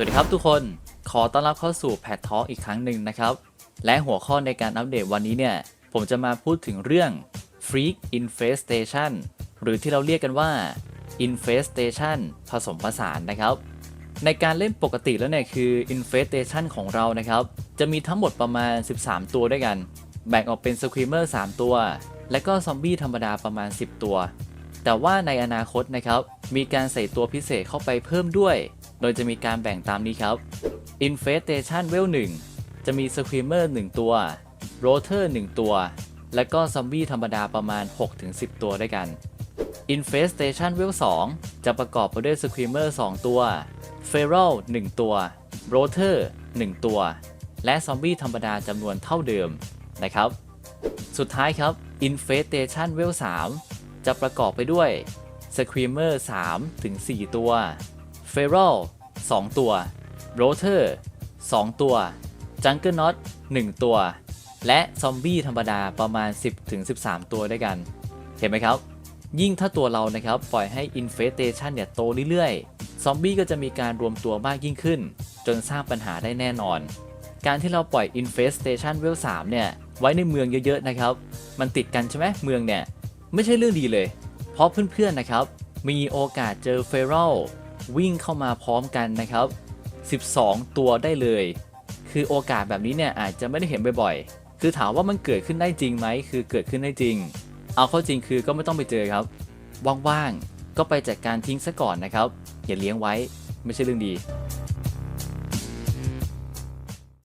สวัสดีครับทุกคน ขอต้อนรับเข้าสู่แพททอ l k อีกครั้งหนึ่งนะครับ และหัวข้อในการอัปเดตวันนี้เนี่ย ผมจะมาพูดถึงเรื่อง Freak Infestation หรือที่เราเรียกกันว่า Infestation ผสมผสานนะครับ ในการเล่นปกติแล้วเนี่ยคือ Infestation ของเรานะครับ จะมีทั้งหมดประมาณ 13 ตัวด้วยกัน แบ่งออกเป็น Screamer 3 ตัว และก็ซอมบี้ธรรมดาประมาณ 10 ตัว แต่ว่าในอนาคตนะครับ มีการใส่ตัวพิเศษเข้าไปเพิ่มด้วย โดยจะมีการแบ่งตามนี้ครับ Infestation w e l 1จะมี Screamer 1 ตัว Rotor 1 ตัว และก็ซอมบี้ธรรมดาประมาณ 6-10 ตัวด้วยกัน Infestation w e l 2จะประกอบไปด้วย Screamer 2 ตัว Feral 1 ตัว Rotor 1 ตัว และซอมบี้ธรรมดาจำนวนเท่าเดิมนะครับ สุดท้ายครับ Infestation w e l 3จะประกอบไปด้วย Screamer 3ถึ ง4ตัว Feral 2ตัว Rotor 2ตัว Jungle Knot 1ตัว และซอมบี้ธรรมดาประมาณ 10ถึง13 ตัวด้วยกัน เห็นไหมครับ ยิ่งถ้าตัวเรานะครับปล่อยให้ Infestation เนี่ยโตเรื่อยๆ ซอมบี้ก็จะมีการรวมตัวมากยิ่งขึ้น จนสร้างปัญหาได้แน่นอน การที่เราปล่อย Infestation w e l 3เนี่ย ไว้ในเมืองเยอะๆนะครับ มันติดกันใช่ไหมเมืองเนี่ย ไม่ใช่เรื่องดีเลย เพราะเพื่อนๆนะครับ มีโอกาสเจอเฟรัล วิ่งเข้ามาพร้อมกันนะครับ 12 ตัวได้เลย คือโอกาสแบบนี้เนี่ยอาจจะไม่ได้เห็นบ่อยๆ คือถามว่ามันเกิดขึ้นได้จริงไหม คือเกิดขึ้นได้จริง เอาเข้าจริงคือก็ไม่ต้องไปเจอครับ ว่างๆ ก็ไปจัดการทิ้งซะก่อนนะครับ อย่าเลี้ยงไว้ไม่ใช่เรื่องดี